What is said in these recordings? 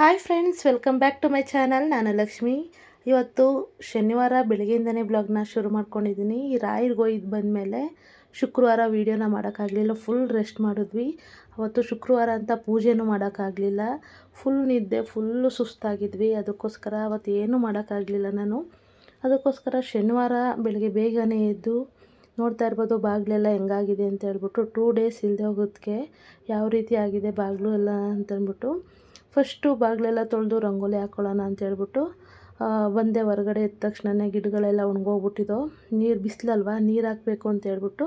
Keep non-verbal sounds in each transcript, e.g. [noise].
Hi friends, welcome back to my channel. ನಾನು ಲಕ್ಷ್ಮಿ. ಇವತ್ತು ಶನಿವಾರ ಬೆಳಗ್ಗೆಯಿಂದನೇ ಬ್ಲಾಗ್ನ ಶುರು ಮಾಡ್ಕೊಂಡಿದ್ದೀನಿ. ರಾಯರ್ಗೆ ಹೋಯ್ದು ಬಂದಮೇಲೆ ಶುಕ್ರವಾರ ವೀಡಿಯೋನ ಮಾಡೋಕ್ಕಾಗಲಿಲ್ಲ. ಫುಲ್ ರೆಸ್ಟ್ ಮಾಡಿದ್ವಿ. ಅವತ್ತು ಶುಕ್ರವಾರ ಅಂತ ಪೂಜೆನೂ ಮಾಡೋಕ್ಕಾಗಲಿಲ್ಲ. ಫುಲ್ ನಿದ್ದೆ ಫುಲ್ಲು ಸುಸ್ತಾಗಿದ್ವಿ. ಅದಕ್ಕೋಸ್ಕರ ಅವತ್ತು ಏನೂ ಮಾಡೋಕ್ಕಾಗಲಿಲ್ಲ ನಾನು. ಅದಕ್ಕೋಸ್ಕರ ಶನಿವಾರ ಬೆಳಗ್ಗೆ ಬೇಗನೆ ಎದ್ದು ನೋಡ್ತಾ ಇರ್ಬೋದು, ಬಾಗಿಲೆಲ್ಲ ಹೆಂಗಾಗಿದೆ ಅಂತ ಹೇಳ್ಬಿಟ್ಟು ಟೂ ಡೇಸ್ ಇಲ್ಲದೆ ಹೋಗೋದಕ್ಕೆ ಯಾವ ರೀತಿ ಆಗಿದೆ, ಬಾಗಿಲು ಎಲ್ಲ ಅಂತಂದ್ಬಿಟ್ಟು. ಫಸ್ಟು ಬಾಗಿಲೆಲ್ಲ ತೊಳೆದು ರಂಗೋಲಿ ಹಾಕ್ಕೊಳ್ಳೋಣ ಅಂತ ಹೇಳ್ಬಿಟ್ಟು ಬಂದೆ ಹೊರಗಡೆ ಎದ್ದ ತಕ್ಷಣನೇ ಗಿಡಗಳೆಲ್ಲ ಒಣಗೋಗ್ಬಿಟ್ಟಿದ್ದು ನೀರು ಬಿಸಿಲಲ್ವ? ನೀರು ಹಾಕಬೇಕು ಅಂತ ಹೇಳ್ಬಿಟ್ಟು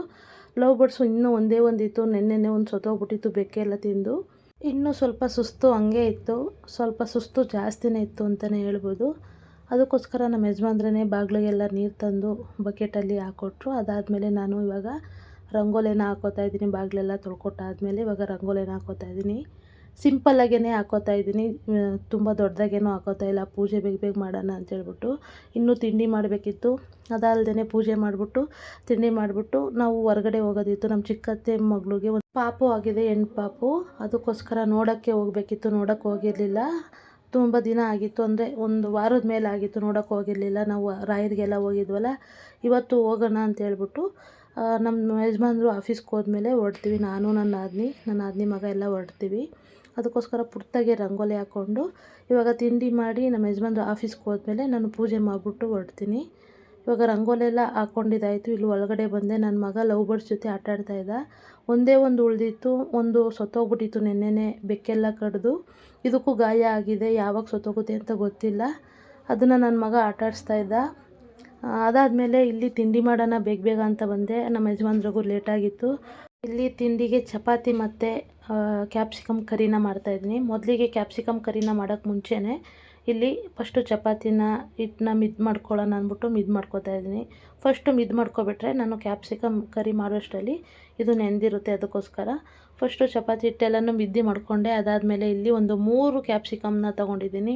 ಲವ್ ಬರ್ಡ್ಸು ಇನ್ನೂ ಒಂದೇ ಒಂದಿತ್ತು. ನೆನ್ನೆನೆ ಒಂದು ಸೊತ್ತೋಗ್ಬಿಟ್ಟಿತ್ತು ಬೆಕ್ಕೆಲ್ಲ ತಿಂದು. ಇನ್ನೂ ಸ್ವಲ್ಪ ಸುಸ್ತು ಹಂಗೆ ಇತ್ತು. ಸ್ವಲ್ಪ ಸುಸ್ತು ಜಾಸ್ತಿನೇ ಇತ್ತು ಅಂತಲೇ ಹೇಳ್ಬೋದು. ಅದಕ್ಕೋಸ್ಕರ ನಮ್ಮ ಯಜಮಾನ್ರೇ ಬಾಗಿಲಿಗೆಲ್ಲ ನೀರು ತಂದು ಬಕೆಟಲ್ಲಿ ಹಾಕ್ಕೊಟ್ರು ಅದಾದಮೇಲೆ ನಾನು ಇವಾಗ ರಂಗೋಲಿನ ಹಾಕೋತಾ ಇದ್ದೀನಿ. ಬಾಗಿಲೆಲ್ಲ ತೊಳ್ಕೊಟ್ಟಾದಮೇಲೆ ಇವಾಗ ರಂಗೋಲಿನ ಹಾಕೋತಾ ಇದ್ದೀನಿ. ಸಿಂಪಲ್ಲಾಗೇ ಹಾಕೋತಾ ಇದ್ದೀನಿ. ತುಂಬ ದೊಡ್ಡದಾಗೇನು ಹಾಕೋತಾ ಇಲ್ಲ. ಪೂಜೆ ಬೇಗ ಬೇಗ ಮಾಡೋಣ ಅಂತೇಳ್ಬಿಟ್ಟು ಇನ್ನೂ ತಿಂಡಿ ಮಾಡಬೇಕಿತ್ತು. ಅದಲ್ಲದೇ ಪೂಜೆ ಮಾಡಿಬಿಟ್ಟು, ತಿಂಡಿ ಮಾಡಿಬಿಟ್ಟು ನಾವು ಹೊರಗಡೆ ಹೋಗೋದಿತ್ತು. ನಮ್ಮ ಚಿಕ್ಕತ್ತೆ ಮಗಳಿಗೆ ಒಂದು ಪಾಪು ಆಗಿದೆ, ಹೆಣ್ಣು ಪಾಪು. ಅದಕ್ಕೋಸ್ಕರ ನೋಡೋಕ್ಕೆ ಹೋಗಬೇಕಿತ್ತು. ನೋಡೋಕ್ಕೆ ಹೋಗಿರಲಿಲ್ಲ. ತುಂಬ ದಿನ ಆಗಿತ್ತು. ಅಂದರೆ ಒಂದು ವಾರದ ಮೇಲೆ ಆಗಿತ್ತು. ನೋಡೋಕ್ಕೆ ಹೋಗಿರಲಿಲ್ಲ. ನಾವು ರಾಯರಿಗೆಲ್ಲ ಹೋಗಿದ್ವಲ್ಲ. ಇವತ್ತು ಹೋಗೋಣ ಅಂತ ಹೇಳ್ಬಿಟ್ಟು ನಮ್ಮ ಯಜಮಾನ್ರು ಆಫೀಸ್ಗೆ ಹೋದ್ಮೇಲೆ ಹೊರಡ್ತೀವಿ ನಾನು, ನನ್ನ ಆದ್ನಿ ನನ್ನ ಆದ್ನಿ ಮಗ ಎಲ್ಲ ಹೊರಡ್ತೀವಿ ಅದಕ್ಕೋಸ್ಕರ ಪುಟ್ಟಾಗೆ ರಂಗೋಲಿ ಹಾಕ್ಕೊಂಡು ಇವಾಗ ತಿಂಡಿ ಮಾಡಿ ನಮ್ಮ ಯಜಮಾನ್ರು ಆಫೀಸ್ಗೆ ಹೋದ್ಮೇಲೆ ನಾನು ಪೂಜೆ ಮಾಡಿಬಿಟ್ಟು ಹೊರಡ್ತೀನಿ. ಇವಾಗ ರಂಗೋಲಿ ಎಲ್ಲ ಹಾಕ್ಕೊಂಡಿದ್ದಾಯಿತು ಇಲ್ಲಿ ಒಳಗಡೆ ಬಂದೆ. ನನ್ನ ಮಗ ಲವ್ ಬರ್ಡ್ಸ್ ಜೊತೆ ಆಟ ಇದ್ದ. ಒಂದೇ ಒಂದು ಉಳಿದಿತ್ತು. ಒಂದು ಸತ್ತೋಗ್ಬಿಟ್ಟಿತ್ತು ನೆನ್ನೆನೆ ಬೆಕ್ಕೆಲ್ಲ ಕಡಿದು. ಇದಕ್ಕೂ ಗಾಯ ಆಗಿದೆ. ಯಾವಾಗ ಸತ್ತೋಗುತ್ತೆ ಅಂತ ಗೊತ್ತಿಲ್ಲ. ಅದನ್ನು ನನ್ನ ಮಗ ಆಟ ಆಡಿಸ್ತಾ ಇದ್ದ. ಅದಾದಮೇಲೆ ಇಲ್ಲಿ ತಿಂಡಿ ಮಾಡೋಣ ಬೇಗ ಬೇಗ ಅಂತ ಬಂದೆ. ನಮ್ಮ ಯಜಮಾನ್ರಿಗೂ ಲೇಟಾಗಿತ್ತು ಇಲ್ಲಿ ತಿಂಡಿಗೆ ಚಪಾತಿ ಮತ್ತು ಕ್ಯಾಪ್ಸಿಕಮ್ ಕರಿನ ಮಾಡ್ತಾಯಿದ್ದೀನಿ ಮೊದಲಿಗೆ ಕ್ಯಾಪ್ಸಿಕಮ್ ಕರಿನ ಮಾಡೋಕ್ಕೆ ಮುಂಚೆನೇ ಇಲ್ಲಿ ಫಸ್ಟು ಚಪಾತಿನ ಹಿಟ್ಟನ್ನ ಮಿದ್ ಮಾಡ್ಕೊಳ್ಳೋಣ ಅಂದ್ಬಿಟ್ಟು ಮಿದ್ ಮಾಡ್ಕೊತಾ ಇದ್ದೀನಿ. ಫಸ್ಟು ಮಿದ್ ಮಾಡ್ಕೊಬಿಟ್ರೆ ನಾನು ಕ್ಯಾಪ್ಸಿಕಮ್ ಕರಿ ಮಾಡೋಷ್ಟರಲ್ಲಿ ಇದು ನೆಂದಿರುತ್ತೆ ಅದಕ್ಕೋಸ್ಕರ. ಫಸ್ಟು ಚಪಾತಿ ಹಿಟ್ಟೆಲ್ಲನೂ ಮಿದ್ದಿ ಮಾಡಿಕೊಂಡೆ. ಅದಾದಮೇಲೆ ಇಲ್ಲಿ ಒಂದು ಮೂರು ಕ್ಯಾಪ್ಸಿಕಮ್ನ ತೊಗೊಂಡಿದ್ದೀನಿ.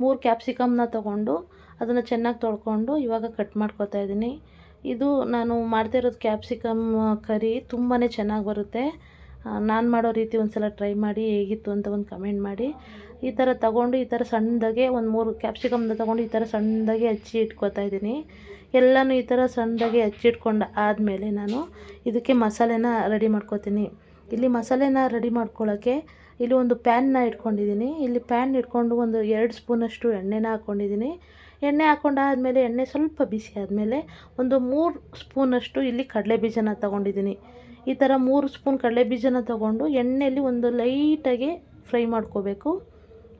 ಮೂರು ಕ್ಯಾಪ್ಸಿಕಮ್ನ ತೊಗೊಂಡು ಅದನ್ನು ಚೆನ್ನಾಗಿ ತೊಳ್ಕೊಂಡು ಇವಾಗ ಕಟ್ ಮಾಡ್ಕೊತಾ ಇದ್ದೀನಿ. ಇದು ನಾನು ಮಾಡ್ತಾ ಇರೋದು ಕ್ಯಾಪ್ಸಿಕಮ್ ಕರಿ ತುಂಬಾ ಚೆನ್ನಾಗಿ ಬರುತ್ತೆ. ನಾನು ಮಾಡೋ ರೀತಿ ಒಂದು ಸಲ ಟ್ರೈ ಮಾಡಿ ಹೇಗಿತ್ತು ಅಂತ ಒಂದು ಕಮೆಂಟ್ ಮಾಡಿ. ಈ ಥರ ತಗೊಂಡು ಈ ಥರ ಸಣ್ಣದಾಗೆ ಒಂದು ಮೂರು ಕ್ಯಾಪ್ಸಿಕಮ್ನ ತಗೊಂಡು ಈ ಥರ ಸಣ್ಣದಾಗೆ ಹಚ್ಚಿ ಇಟ್ಕೊತಾ ಇದ್ದೀನಿ. ಎಲ್ಲನೂ ಈ ಥರ ಸಣ್ಣದಾಗೆ ಹಚ್ಚಿಟ್ಕೊಂಡು ಆದಮೇಲೆ ನಾನು ಇದಕ್ಕೆ ಮಸಾಲೆನ ರೆಡಿ ಮಾಡ್ಕೊತೀನಿ. ಇಲ್ಲಿ ಮಸಾಲೆನ ರೆಡಿ ಮಾಡ್ಕೊಳ್ಳೋಕ್ಕೆ ಇಲ್ಲಿ ಒಂದು ಪ್ಯಾನ್ನ ಇಟ್ಕೊಂಡಿದ್ದೀನಿ. ಇಲ್ಲಿ ಪ್ಯಾನ್ ಇಟ್ಕೊಂಡು ಒಂದು ಎರಡು ಸ್ಪೂನಷ್ಟು ಎಣ್ಣೆನ ಹಾಕ್ಕೊಂಡಿದ್ದೀನಿ ಎಣ್ಣೆ ಹಾಕ್ಕೊಂಡಾದಮೇಲೆ ಎಣ್ಣೆ ಸ್ವಲ್ಪ ಬಿಸಿ ಆದಮೇಲೆ ಒಂದು ಮೂರು ಸ್ಪೂನಷ್ಟು ಇಲ್ಲಿ ಕಡಲೆ ಬೀಜನ ತೊಗೊಂಡಿದ್ದೀನಿ. ಈ ಥರ ಮೂರು ಸ್ಪೂನ್ ಕಡಲೆ ಬೀಜನ ತೊಗೊಂಡು ಎಣ್ಣೆಯಲ್ಲಿ ಒಂದು ಲೈಟಾಗಿ ಫ್ರೈ ಮಾಡ್ಕೋಬೇಕು.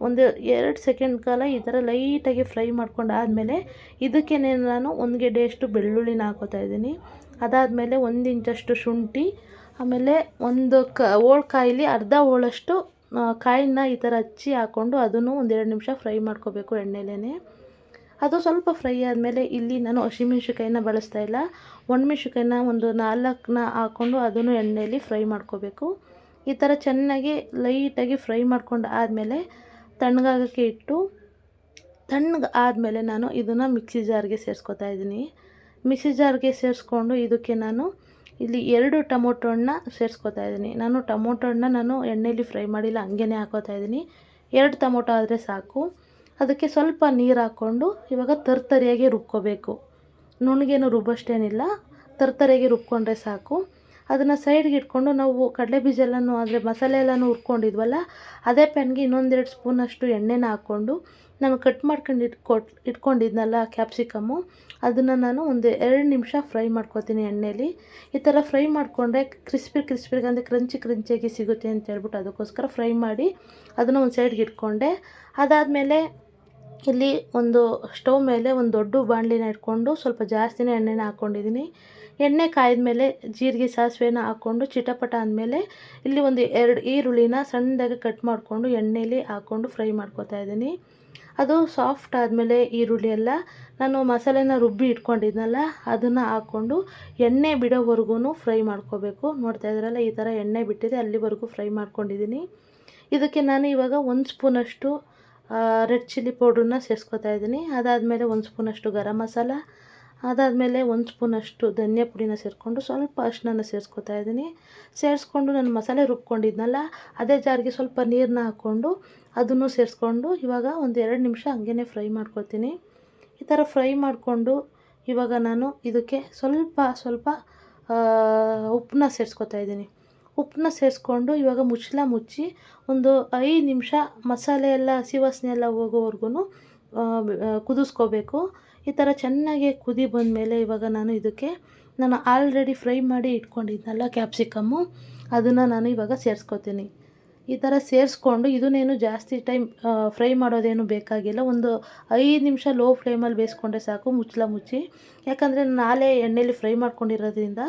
ಒಂದು ಎರಡು ಸೆಕೆಂಡ್ ಕಾಲ ಈ ಥರ ಲೈಟಾಗಿ ಫ್ರೈ ಮಾಡ್ಕೊಂಡು ಆದಮೇಲೆ ಇದಕ್ಕೆ ನಾನು ಒಂದು ಗೆಡ್ಡೆಯಷ್ಟು ಬೆಳ್ಳುಳ್ಳಿನ ಹಾಕೋತಾ ಇದ್ದೀನಿ. ಅದಾದಮೇಲೆ ಒಂದು ಇಂಚಷ್ಟು ಶುಂಠಿ, ಆಮೇಲೆ ಒಂದು ಕ ಕಾಯಿಲಿ ಅರ್ಧ ಹೋಳಷ್ಟು ಕಾಯಿನ ಈ ಥರ ಹಚ್ಚಿ ಹಾಕ್ಕೊಂಡು ಅದನ್ನು ಒಂದೆರಡು ನಿಮಿಷ ಫ್ರೈ ಮಾಡ್ಕೋಬೇಕು ಎಣ್ಣೆಲೇ ಅದು ಸ್ವಲ್ಪ ಫ್ರೈ ಆದಮೇಲೆ ಇಲ್ಲಿ ನಾನು ಹಸಿಮೆಣ್ಸಿಕಾಯಿನ ಬಳಸ್ತಾ ಇಲ್ಲ. ಒಣಮೆಣ್ಸಿಕಾಯಿನ ಒಂದು ನಾಲ್ಕನ್ನ ಹಾಕ್ಕೊಂಡು ಅದನ್ನು ಎಣ್ಣೆಯಲ್ಲಿ ಫ್ರೈ ಮಾಡ್ಕೋಬೇಕು. ಈ ಥರ ಚೆನ್ನಾಗಿ ಲೈಟಾಗಿ ಫ್ರೈ ಮಾಡ್ಕೊಂಡು ಆದಮೇಲೆ ತಣ್ಣಗಾಗೋಕ್ಕೆ ಇಟ್ಟು ತಣ್ಣಗೆ ಆದಮೇಲೆ ನಾನು ಇದನ್ನು ಮಿಕ್ಸಿ ಜಾರ್ಗೆ ಸೇರಿಸ್ಕೊತಾ ಇದ್ದೀನಿ. ಮಿಕ್ಸಿ ಜಾರ್ಗೆ ಸೇರಿಸ್ಕೊಂಡು ಇದಕ್ಕೆ ನಾನು ಇಲ್ಲಿ ಎರಡು ಟೊಮೊಟೊ ಹಣ್ಣ ಸೇರಿಸ್ಕೊತಾ ಇದ್ದೀನಿ. ನಾನು ಟೊಮೊಟೊ ಹಣ್ಣ ನಾನು ಎಣ್ಣೆಯಲ್ಲಿ ಫ್ರೈ ಮಾಡಿಲ್ಲ ಹಂಗೇ ಹಾಕೋತಾ ಇದ್ದೀನಿ. ಎರಡು ಟೊಮೊಟೊ ಆದರೆ ಸಾಕು. ಅದಕ್ಕೆ ಸ್ವಲ್ಪ ನೀರು ಹಾಕ್ಕೊಂಡು ಇವಾಗ ತರ್ತರಿಯಾಗಿ ರುಬ್ಕೋಬೇಕು. ನುಣ್ಣಗೇನು ರುಬ್ಬಷ್ಟೇನಿಲ್ಲ ತರ್ತರಿಯಾಗಿ ರುಬ್ಕೊಂಡ್ರೆ ಸಾಕು. ಅದನ್ನು ಸೈಡ್ಗೆ ಇಟ್ಕೊಂಡು ನಾವು ಕಡಲೆ ಬೀಜ ಎಲ್ಲನೂ ಅಂದರೆ ಮಸಾಲೆ ಎಲ್ಲನೂ ಹುರ್ಕೊಂಡಿದ್ವಲ್ಲ, ಅದೇ ಪ್ಯಾನ್ಗೆ ಇನ್ನೊಂದೆರಡು ಸ್ಪೂನಷ್ಟು ಎಣ್ಣೆನ ಹಾಕ್ಕೊಂಡು ನಾನು ಕಟ್ ಮಾಡ್ಕೊಂಡು ಇಟ್ಕೊಟ್ ಇಟ್ಕೊಂಡಿದ್ನಲ್ಲ ಕ್ಯಾಪ್ಸಿಕಮ್ಮು ಅದನ್ನು ನಾನು ಒಂದು ಎರಡು ನಿಮಿಷ ಫ್ರೈ ಮಾಡ್ಕೊತೀನಿ ಎಣ್ಣೆಯಲ್ಲಿ ಈ ಥರ ಫ್ರೈ ಮಾಡಿಕೊಂಡ್ರೆ ಕ್ರಿಸ್ಪಿ ಕ್ರಿಸ್ಪಿಗೆ ಅಂದರೆ ಕ್ರಂಚಿ ಕ್ರಂಚಿಯಾಗಿ ಸಿಗುತ್ತೆ ಅಂತ ಹೇಳ್ಬಿಟ್ಟು ಅದಕ್ಕೋಸ್ಕರ ಫ್ರೈ ಮಾಡಿ ಅದನ್ನು ಒಂದು ಸೈಡ್ಗೆ ಇಟ್ಕೊಂಡೆ. ಅದಾದಮೇಲೆ ಇಲ್ಲಿ ಒಂದು ಸ್ಟವ್ ಮೇಲೆ ಒಂದು ದೊಡ್ಡ ಬಾಣಲಿನ ಇಟ್ಕೊಂಡು ಸ್ವಲ್ಪ ಜಾಸ್ತಿನೇ ಎಣ್ಣೆನ ಹಾಕ್ಕೊಂಡಿದ್ದೀನಿ. ಎಣ್ಣೆ ಕಾಯ್ದ ಮೇಲೆ ಜೀರಿಗೆ ಸಾಸಿವೆನ ಹಾಕ್ಕೊಂಡು ಚಿಟಪಟ ಅಂದಮೇಲೆ ಇಲ್ಲಿ ಒಂದು ಎರಡು ಈರುಳ್ಳಿನ ಸಣ್ಣದಾಗಿ ಕಟ್ ಮಾಡಿಕೊಂಡು ಎಣ್ಣೆಯಲ್ಲಿ ಹಾಕ್ಕೊಂಡು ಫ್ರೈ ಮಾಡ್ಕೊತಾ ಇದ್ದೀನಿ. ಅದು ಸಾಫ್ಟ್ ಆದಮೇಲೆ ಈರುಳ್ಳಿ ಎಲ್ಲ ನಾನು ಮಸಾಲೆನ ರುಬ್ಬಿ ಇಟ್ಕೊಂಡಿದ್ನಲ್ಲ, ಅದನ್ನು ಹಾಕ್ಕೊಂಡು ಎಣ್ಣೆ ಬಿಡೋವರೆಗೂ ಫ್ರೈ ಮಾಡ್ಕೋಬೇಕು. ನೋಡ್ತಾ ಇದ್ರಲ್ಲ ಈ ಥರ ಎಣ್ಣೆ ಬಿಟ್ಟಿದೆ, ಅಲ್ಲಿವರೆಗೂ ಫ್ರೈ ಮಾಡ್ಕೊಂಡಿದ್ದೀನಿ. ಇದಕ್ಕೆ ನಾನು ಇವಾಗ ಒಂದು ಸ್ಪೂನಷ್ಟು ರೆಡ್ ಚಿಲ್ಲಿ ಪೌಡ್ರನ್ನ ಸೇರಿಸ್ಕೊತಾ ಇದ್ದೀನಿ. ಅದಾದಮೇಲೆ ಒಂದು ಸ್ಪೂನಷ್ಟು ಗರಂ ಮಸಾಲ, ಅದಾದಮೇಲೆ ಒಂದು ಸ್ಪೂನಷ್ಟು ಧನಿಯಾ ಪುಡಿನ ಸೇರಿಕೊಂಡು ಸ್ವಲ್ಪ ಅರಿಶಿನ ಸೇರಿಸ್ಕೊತಾ ಇದ್ದೀನಿ. ಸೇರಿಸ್ಕೊಂಡು ನಾನು ಮಸಾಲೆ ರುಬ್ಕೊಂಡಿದ್ನಲ್ಲ, ಅದೇ ಜಾರಿಗೆ ಸ್ವಲ್ಪ ನೀರನ್ನ ಹಾಕ್ಕೊಂಡು ಅದನ್ನು ಸೇರಿಸ್ಕೊಂಡು ಇವಾಗ ಒಂದು ಎರಡು ನಿಮಿಷ ಹಂಗೇ ಫ್ರೈ ಮಾಡ್ಕೊತೀನಿ. ಈ ಥರ ಫ್ರೈ ಮಾಡಿಕೊಂಡು ಇವಾಗ ನಾನು ಇದಕ್ಕೆ ಸ್ವಲ್ಪ ಸ್ವಲ್ಪ ಉಪ್ಪನ್ನ ಸೇರಿಸ್ಕೊತಾ ಇದ್ದೀನಿ. ಉಪ್ಪನ್ನ ಸೇರಿಸ್ಕೊಂಡು ಇವಾಗ ಮುಚ್ಚಳ ಮುಚ್ಚಿ ಒಂದು ಐದು ನಿಮಿಷ ಮಸಾಲೆ ಎಲ್ಲ ಹಸಿ ವಾಸನೆ ಎಲ್ಲ ಹೋಗೋವರೆಗೂ ಕುದಿಸ್ಕೋಬೇಕು. ಈ ಥರ ಚೆನ್ನಾಗಿ ಕುದಿ ಬಂದಮೇಲೆ ಇವಾಗ ನಾನು ಇದಕ್ಕೆ ನಾನು ಆಲ್ರೆಡಿ ಫ್ರೈ ಮಾಡಿ ಇಟ್ಕೊಂಡಿದ್ನಲ್ಲ ಕ್ಯಾಪ್ಸಿಕಮ್ಮು, ಅದನ್ನು ನಾನು ಇವಾಗ ಸೇರಿಸ್ಕೋತೀನಿ. ಈ ಥರ ಸೇರಿಸ್ಕೊಂಡು ಇದನ್ನೇನು ಜಾಸ್ತಿ ಟೈಮ್ ಫ್ರೈ ಮಾಡೋದೇನು ಬೇಕಾಗಿಲ್ಲ. ಒಂದು ಐದು ನಿಮಿಷ ಲೋ ಫ್ಲೇಮಲ್ಲಿ ಬೇಯಿಸ್ಕೊಂಡ್ರೆ ಸಾಕು ಮುಚ್ಚಲ ಮುಚ್ಚಿ. ಯಾಕಂದರೆ ನಾಳೆ ಎಣ್ಣೆಯಲ್ಲಿ ಫ್ರೈ ಮಾಡ್ಕೊಂಡಿರೋದ್ರಿಂದ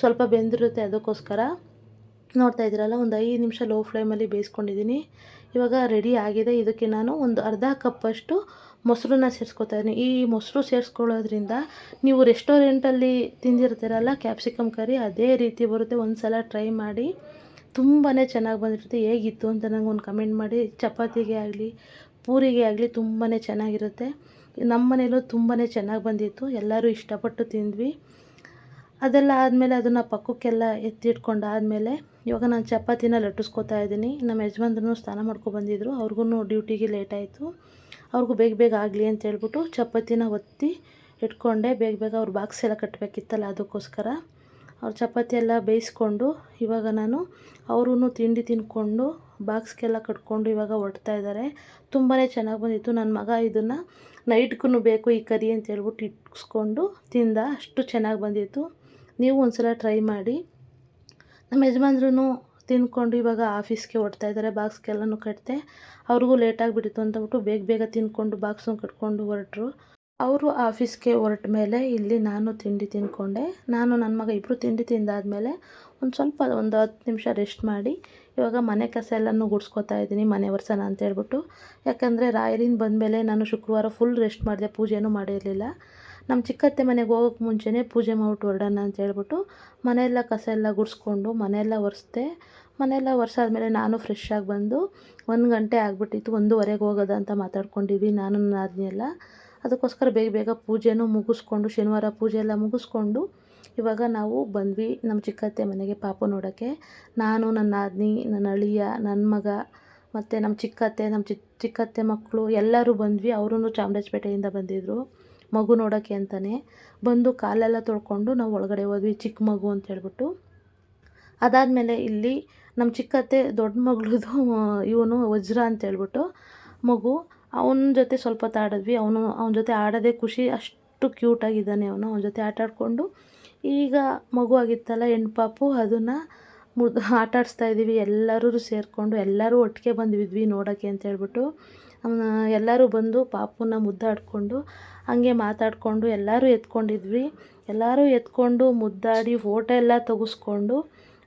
ಸ್ವಲ್ಪ ಬೆಂದಿರುತ್ತೆ ಅದಕ್ಕೋಸ್ಕರ. ನೋಡ್ತಾ ಇದ್ದೀರಲ್ಲ, ಒಂದು ಐದು ನಿಮಿಷ ಲೋ ಫ್ಲೇಮಲ್ಲಿ ಬೇಯಿಸ್ಕೊಂಡಿದ್ದೀನಿ. ಇವಾಗ ರೆಡಿ ಆಗಿದೆ. ಇದಕ್ಕೆ ನಾನು ಒಂದು ಅರ್ಧ ಕಪ್ಪಷ್ಟು ಮೊಸರನ್ನ ಸೇರಿಸ್ಕೊತಾ ಇದ್ದೀನಿ. ಈ ಮೊಸರು ಸೇರಿಸ್ಕೊಳ್ಳೋದ್ರಿಂದ ನೀವು ರೆಸ್ಟೋರೆಂಟಲ್ಲಿ ತಿಂದಿರ್ತೀರಲ್ಲ ಕ್ಯಾಪ್ಸಿಕಮ್ ಕರಿ ಅದೇ ರೀತಿ ಬರುತ್ತೆ. ಒಂದು ಸಲ ಟ್ರೈ ಮಾಡಿ ತುಂಬಾ ಚೆನ್ನಾಗಿ ಬಂದಿರುತ್ತೆ. ಹೇಗಿತ್ತು ಅಂತ ನಂಗೆ ಒಂದು ಕಮೆಂಟ್ ಮಾಡಿ. ಚಪಾತಿಗೆ ಆಗಲಿ, ಪೂರಿಗೆ ಆಗಲಿ ತುಂಬಾ ಚೆನ್ನಾಗಿರುತ್ತೆ. ನಮ್ಮ ಮನೇಲೂ ತುಂಬಾ ಚೆನ್ನಾಗಿ ಬಂದಿತ್ತು. ಎಲ್ಲರೂ ಇಷ್ಟಪಟ್ಟು ತಿಂದ್ವಿ. ಅದೆಲ್ಲ ಆದಮೇಲೆ ಅದನ್ನು ಪಕ್ಕಕ್ಕೆಲ್ಲ ಎತ್ತಿಟ್ಕೊಂಡು ಆದಮೇಲೆ ಇವಾಗ ನಾನು ಚಪಾತಿನ ಲಟ್ಟಿಸ್ಕೊತಾ ಇದ್ದೀನಿ. ನಮ್ಮ ಯಜಮಾನ್ರು ಸ್ನಾನ ಮಾಡ್ಕೊಂಡು ಬಂದಿದ್ದರು ಅವ್ರಿಗೂ ಡ್ಯೂಟಿಗೆ ಲೇಟ್ ಆಯಿತು. ಅವ್ರಿಗೂ ಬೇಗ ಬೇಗ ಆಗಲಿ ಅಂತ ಹೇಳ್ಬಿಟ್ಟು ಚಪಾತಿನ ಒತ್ತಿ ಇಟ್ಕೊಂಡೆ. ಬೇಗ ಬೇಗ ಅವ್ರ ಬಾಕ್ಸ್ ಎಲ್ಲ ಕಟ್ಟಬೇಕಿತ್ತಲ್ಲ ಅದಕ್ಕೋಸ್ಕರ. ಅವ್ರು ಚಪಾತಿ ಎಲ್ಲ ಬೇಯಿಸ್ಕೊಂಡು ಇವಾಗ ನಾನು ಅವರೂ ತಿಂಡಿ ತಿಂದ್ಕೊಂಡು ಬಾಕ್ಸ್ಗೆಲ್ಲ ಕಟ್ಕೊಂಡು ಇವಾಗ ಹೊಡ್ತಾ ಇದ್ದಾರೆ ತುಂಬಾ ಚೆನ್ನಾಗಿ ಬಂದಿತ್ತು. ನನ್ನ ಮಗ ಇದನ್ನು ನೈಟ್ಗೂ ಬೇಕು ಈ ಕರಿ ಅಂತ ಹೇಳ್ಬಿಟ್ಟು ಇಟ್ಸ್ಕೊಂಡು ತಿಂದ. ಅಷ್ಟು ಚೆನ್ನಾಗಿ ಬಂದಿತ್ತು. ನೀವು ಒಂದು ಸಲ ಟ್ರೈ ಮಾಡಿ. ನಮ್ಮ ಯಜಮಾನ್ರೂ ತಿಂದ್ಕೊಂಡು ಇವಾಗ ಆಫೀಸ್ಗೆ ಹೊರಡ್ತಾ ಇದ್ದಾರೆ ಬಾಕ್ಸ್ಗೆಲ್ಲನೂ ಕಟ್ಟಿದೆ ಅವ್ರಿಗೂ ಲೇಟಾಗಿಬಿಟ್ಟಿತ್ತು ಅಂತಬಿಟ್ಟು ಬೇಗ ಬೇಗ ತಿಂದ್ಕೊಂಡು ಬಾಕ್ಸನ್ನು ಕಟ್ಕೊಂಡು ಹೊರಟರು. ಅವರು ಆಫೀಸ್ಗೆ ಹೊರಟ ಮೇಲೆ ಇಲ್ಲಿ ನಾನು ತಿಂಡಿ ತಿಂದ್ಕೊಂಡೆ ನಾನು ನನ್ನ ಮಗ ಇಬ್ಬರು ತಿಂಡಿ ತಿಂದಾದಮೇಲೆ ಒಂದು ಸ್ವಲ್ಪ ಒಂದು ಹತ್ತು ನಿಮಿಷ ರೆಸ್ಟ್ ಮಾಡಿ ಇವಾಗ ಮನೆ ಕಸ ಎಲ್ಲನೂ ಗುಡಿಸ್ಕೊತಾ ಇದ್ದೀನಿ, ಮನೆ ಒರೆಸೋಣ ಅಂತ ಹೇಳ್ಬಿಟ್ಟು. ಯಾಕಂದರೆ ರಾಯರಿಂದ ಬಂದಮೇಲೆ ನಾನು ಶುಕ್ರವಾರ ಫುಲ್ ರೆಸ್ಟ್ ಮಾಡಿದೆ, ಪೂಜೆನೂ ಮಾಡಿರಲಿಲ್ಲ. ನಮ್ಮ ಚಿಕ್ಕತ್ತೆ ಮನೆಗೆ ಹೋಗೋಕ್ಕೆ ಮುಂಚೆನೇ ಪೂಜೆ ಮಾಡ್ಬಿಟ್ಟು ಹೊರಡೋಣ ಅಂತ ಹೇಳ್ಬಿಟ್ಟು ಮನೆಯೆಲ್ಲ ಕಸ ಎಲ್ಲ ಗುಡಿಸ್ಕೊಂಡು ಮನೆಯೆಲ್ಲ ಒರೆಸ್ದೆ, ಮನೆಯೆಲ್ಲ ಒರೆಸಾದ್ಮೇಲೆ ನಾನು ಫ್ರೆಶ್ ಆಗಿ ಬಂದು ಒಂದು ಗಂಟೆ ಆಗಿಬಿಟ್ಟಿತ್ತು, ಒಂದೂವರೆಗೆ ಹೋಗೋದ ಅಂತ ಮಾತಾಡ್ಕೊಂಡಿದ್ವಿ ನಾನು ಅದನ್ನೆಲ್ಲ ಅದಕ್ಕೋಸ್ಕರ ಬೇಗ ಬೇಗ ಪೂಜೆನೂ ಮುಗಿಸ್ಕೊಂಡು, ಶನಿವಾರ ಪೂಜೆ ಎಲ್ಲ ಮುಗಿಸ್ಕೊಂಡು ಇವಾಗ ನಾವು ಬಂದ್ವಿ ನಮ್ಮ ಚಿಕ್ಕತ್ತೆ ಮನೆಗೆ ಪಾಪ ನೋಡೋಕ್ಕೆ. ನಾನು, ನನ್ನ ಆದ್ನಿ ನನ್ನ ಅಳಿಯ ನನ್ನ ಮಗ ಮತ್ತು ನಮ್ಮ ಚಿಕ್ಕತ್ತೆ, ನಮ್ಮ ಚಿಕ್ಕ ಚಿಕ್ಕತ್ತೆ ಮಕ್ಕಳು ಎಲ್ಲರೂ ಬಂದ್ವಿ. ಅವರೂ ಚಾಮರಾಜಪೇಟೆಯಿಂದ ಬಂದಿದ್ದರು ಮಗು ನೋಡೋಕ್ಕೆ ಅಂತಲೇ ಬಂದು ಕಾಲೆಲ್ಲ ತೊಳ್ಕೊಂಡು ನಾವು ಒಳಗಡೆ ಹೋದ್ವಿ, ಚಿಕ್ಕ ಮಗು ಅಂತ ಹೇಳ್ಬಿಟ್ಟು. ಅದಾದಮೇಲೆ ಇಲ್ಲಿ ನಮ್ಮ ಚಿಕ್ಕತ್ತೆ ದೊಡ್ಡ ಮಗಳದು ಇವನು ವಜ್ರ ಅಂತ ಹೇಳ್ಬಿಟ್ಟು ಮಗು ಅವನ ಜೊತೆ ಸ್ವಲ್ಪ ಹೊತ್ತು ಆಡಿದ್ವಿ. ಅವನು ಅವನ ಜೊತೆ ಆಡೋದೇ ಖುಷಿ, ಅಷ್ಟು ಕ್ಯೂಟಾಗಿದ್ದಾನೆ ಅವನು. ಅವನ ಜೊತೆ ಆಟ ಆಡಿಕೊಂಡು ಈಗ ಮಗು ಆಗಿತ್ತಲ್ಲ, ಹೆಣ್ಣು ಪಾಪು, ಅದನ್ನು ಮುದ್ದು ಆಟ ಆಡಿಸ್ತಾ ಇದ್ದೀವಿ. ಎಲ್ಲರೂ ಸೇರಿಕೊಂಡು ಎಲ್ಲರೂ ಒಟ್ಟಿಗೆ ಬಂದಿದ್ವಿ ನೋಡೋಕ್ಕೆ ಅಂತ ಹೇಳ್ಬಿಟ್ಟು. ಎಲ್ಲರೂ ಬಂದು ಪಾಪುನ ಮುದ್ದಾಡಿಕೊಂಡು ಹಂಗೆ ಮಾತಾಡಿಕೊಂಡು ಎಲ್ಲರೂ ಎತ್ಕೊಂಡಿದ್ವಿ. ಎಲ್ಲರೂ ಎತ್ಕೊಂಡು ಮುದ್ದಾಡಿ ಫೋಟೋ ಎಲ್ಲ ತೆಗೆಸ್ಕೊಂಡು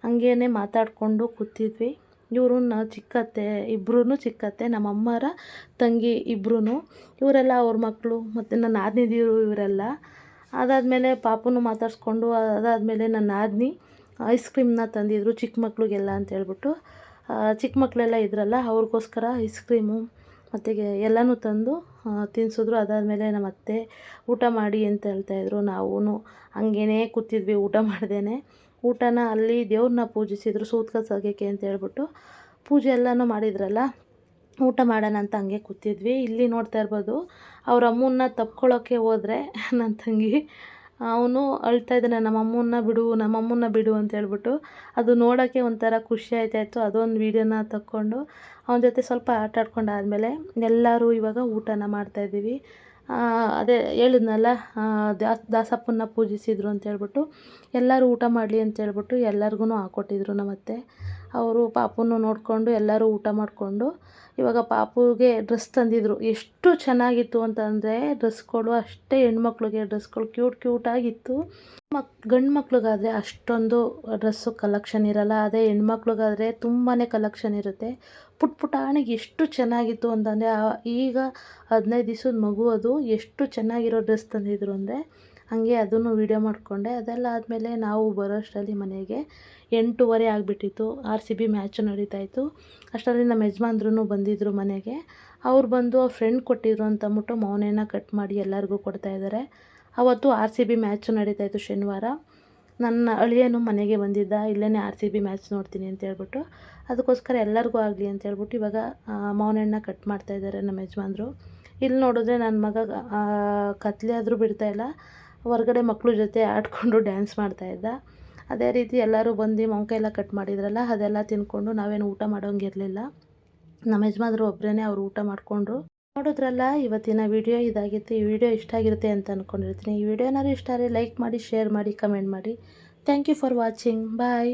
ಹಂಗೇ ಮಾತಾಡಿಕೊಂಡು ಕೂತಿದ್ವಿ. ಇವರು ನಾವು ಚಿಕ್ಕತ್ತೆ ಇಬ್ಬರೂ ಚಿಕ್ಕತ್ತೆ ನಮ್ಮ ಅಮ್ಮರ ತಂಗಿ ಇಬ್ಬರೂ ಇವರೆಲ್ಲ ಅವ್ರ ಮಕ್ಕಳು ಮತ್ತು ನನ್ನ ನಾದಿನಿದಿರು ಇವರೆಲ್ಲ. ಅದಾದಮೇಲೆ ಪಾಪುನು ಮಾತಾಡಿಸ್ಕೊಂಡು ಅದಾದಮೇಲೆ ನನ್ನ ನಾದಿನಿ ಐಸ್ ಕ್ರೀಮ್ನ ತಂದಿದ್ರು ಚಿಕ್ಕ ಮಕ್ಳಿಗೆಲ್ಲ ಅಂತ ಹೇಳ್ಬಿಟ್ಟು. ಚಿಕ್ಕ ಮಕ್ಕಳೆಲ್ಲ ಇದ್ರಲ್ಲ ಅವ್ರಿಗೋಸ್ಕರ ಐಸ್ ಕ್ರೀಮು ಮತ್ತು ಎಲ್ಲನೂ ತಂದು ತಿನ್ನಿಸಿದ್ರು ಅದಾದಮೇಲೆ ನಮ್ಮ ಅತ್ತೆ ಊಟ ಮಾಡಿ ಅಂತ ಹೇಳ್ತಾಯಿದ್ರು ನಾವೂ ಹಂಗೇ ಕೂತಿದ್ವಿ, ಊಟ ಮಾಡ್ದೇ ಊಟನ ಅಲ್ಲಿ ದೇವ್ರನ್ನ ಪೂಜಿಸಿದ್ರು, ಸೂತ್ಕ ಸಾಗಕ್ಕೆ ಅಂತ ಹೇಳ್ಬಿಟ್ಟು ಪೂಜೆ ಎಲ್ಲನೂ ಮಾಡಿದ್ರಲ್ಲ, ಊಟ ಮಾಡೋಣ ಅಂತ ಹಂಗೆ ಕೂತಿದ್ವಿ. ಇಲ್ಲಿ ನೋಡ್ತಾ ಇರ್ಬೋದು, ಅವ್ರ ಅಮ್ಮನ್ನ ತಪ್ಕೊಳ್ಳೋಕ್ಕೆ ಹೋದರೆ [laughs] ನನ್ನ ತಂಗಿ ಅವನು ಅಳ್ತಾ ಇದ್ದಾನೆ, ನಮ್ಮ ಅಮ್ಮನ್ನ ಬಿಡು, ನಮ್ಮ ಅಮ್ಮನ್ನ ಬಿಡು ಅಂತ ಹೇಳ್ಬಿಟ್ಟು ಅದು ನೋಡೋಕ್ಕೆ ಒಂಥರ ಖುಷಿ ಆಯ್ತಾಯಿತ್ತು ಅದೊಂದು ವೀಡಿಯೋನ ತಕ್ಕೊಂಡು ಅವನ ಜೊತೆ ಸ್ವಲ್ಪ ಆಟ ಆಡ್ಕೊಂಡು ಆದಮೇಲೆ ಎಲ್ಲರೂ ಇವಾಗ ಊಟನ ಮಾಡ್ತಾಯಿದ್ದೀವಿ ಅದೇ ಹೇಳಿದ್ನಲ್ಲ ದಾಸ್, ದಾಸಪ್ಪನ್ನ ಪೂಜಿಸಿದ್ರು ಅಂತ ಹೇಳ್ಬಿಟ್ಟು ಎಲ್ಲರೂ ಊಟ ಮಾಡಲಿ ಅಂತ ಹೇಳ್ಬಿಟ್ಟು ಎಲ್ಲರಿಗೂ ಹಾಕ್ಕೊಟ್ಟಿದ್ರು ನಮ್ಮತ್ತೆ. ಅವರು ಪಾಪುನೂ ನೋಡಿಕೊಂಡು ಎಲ್ಲರೂ ಊಟ ಮಾಡಿಕೊಂಡು ಇವಾಗ ಪಾಪುಗೆ ಡ್ರೆಸ್ ತಂದಿದ್ರು. ಎಷ್ಟು ಚೆನ್ನಾಗಿತ್ತು ಅಂತಂದರೆ ಡ್ರೆಸ್ಗಳು ಅಷ್ಟೇ ಹೆಣ್ಮಕ್ಳಿಗೆ ಡ್ರೆಸ್ಗಳು ಕ್ಯೂಟ್ ಕ್ಯೂಟಾಗಿತ್ತು ಮಕ್, ಗಂಡು ಮಕ್ಳಿಗಾದರೆ ಅಷ್ಟೊಂದು ಡ್ರೆಸ್ಸು ಕಲೆಕ್ಷನ್ ಇರಲ್ಲ. ಅದೇ ಹೆಣ್ಮಕ್ಳಿಗಾದರೆ ತುಂಬಾ ಕಲೆಕ್ಷನ್ ಇರುತ್ತೆ. ಪುಟ್ ಪುಟಾಣಿಗೆ ಎಷ್ಟು ಚೆನ್ನಾಗಿತ್ತು ಅಂತಂದರೆ ಈಗ ಹದಿನೈದು ದಿವ್ಸದ ಮಗು ಅದು ಎಷ್ಟು ಚೆನ್ನಾಗಿರೋ ಡ್ರೆಸ್ ತಂದಿದ್ರು ಅಂದರೆ ಹಾಗೆ ಅದನ್ನು ವೀಡಿಯೋ ಮಾಡಿಕೊಂಡೆ. ಅದೆಲ್ಲ ಆದಮೇಲೆ ನಾವು ಬರೋ ಅಷ್ಟರಲ್ಲಿ ಮನೆಗೆ ಎಂಟೂವರೆ ಆಗಿಬಿಟ್ಟಿತ್ತು. ಆರ್ ಸಿ ಬಿ ಮ್ಯಾಚು ನಡೀತಾಯಿತ್ತು ಅಷ್ಟರಲ್ಲಿ ನಮ್ಮ ಯಜಮಾನ್ರೂ ಬಂದಿದ್ದರು ಮನೆಗೆ. ಅವ್ರು ಬಂದು ಅವ್ರ ಫ್ರೆಂಡ್ ಕೊಟ್ಟಿದ್ರು ಅಂತ ಅಂದ್ಬಿಟ್ಟು ಮೌನೇನ ಕಟ್ ಮಾಡಿ ಎಲ್ಲರಿಗೂ ಕೊಡ್ತಾಯಿದ್ದಾರೆ ಅವತ್ತು ಆರ್ ಸಿ ಬಿ ಮ್ಯಾಚು ನಡೀತಾ ಇತ್ತು ಶನಿವಾರ. ನನ್ನ ಅಳಿಯನು ಮನೆಗೆ ಬಂದಿದ್ದ. ಇಲ್ಲೇ ಆರ್ ಸಿ ಬಿ ಮ್ಯಾಚ್ ನೋಡ್ತೀನಿ ಅಂತ ಹೇಳ್ಬಿಟ್ಟು. ಅದಕ್ಕೋಸ್ಕರ ಎಲ್ಲರಿಗೂ ಆಗಲಿ ಅಂತ ಹೇಳ್ಬಿಟ್ಟು ಇವಾಗ ಮೌನಣ್ಣ ಕಟ್ ಮಾಡ್ತಾ ಇದ್ದಾರೆ ನಮ್ಮ ಯಜಮಾನ್ರು. ಇಲ್ಲಿ ನೋಡಿದ್ರೆ ನನ್ನ ಮಗ ಕತ್ಲೆ ಆದರೂ ಬಿಡ್ತಾಯಿಲ್ಲ ಹೊರಗಡೆ ಮಕ್ಕಳು ಜೊತೆ ಆಡಿಕೊಂಡು ಡ್ಯಾನ್ಸ್ ಮಾಡ್ತಾಯಿದ್ದ ಅದೇ ರೀತಿ ಎಲ್ಲರೂ ಬಂದು ಮೊಂಕ ಎಲ್ಲ ಕಟ್ ಮಾಡಿದ್ರಲ್ಲ, ಅದೆಲ್ಲ ತಿನ್ಕೊಂಡು ನಾವೇನು ಊಟ ಮಾಡೋಂಗಿರಲಿಲ್ಲ. ನಮ್ಮ ಯಜಮಾನ್ರು ಒಬ್ಬರೇ ಅವ್ರು ಊಟ ಮಾಡಿಕೊಂಡ್ರು. ನೋಡಿದ್ರಲ್ಲ, ಇವತ್ತಿನ ವಿಡಿಯೋ ಇದಾಗಿತ್ತು. ಈ ವಿಡಿಯೋ ಇಷ್ಟ ಆಗಿರುತ್ತೆ ಅಂತ ಅಂದ್ಕೊಂಡಿರ್ತೀನಿ ಈ ವಿಡಿಯೋನಾದ್ರೂ ಇಷ್ಟ ಆದರೆ ಲೈಕ್ ಮಾಡಿ, ಶೇರ್ ಮಾಡಿ, ಕಮೆಂಟ್ ಮಾಡಿ. Thank you for watching bye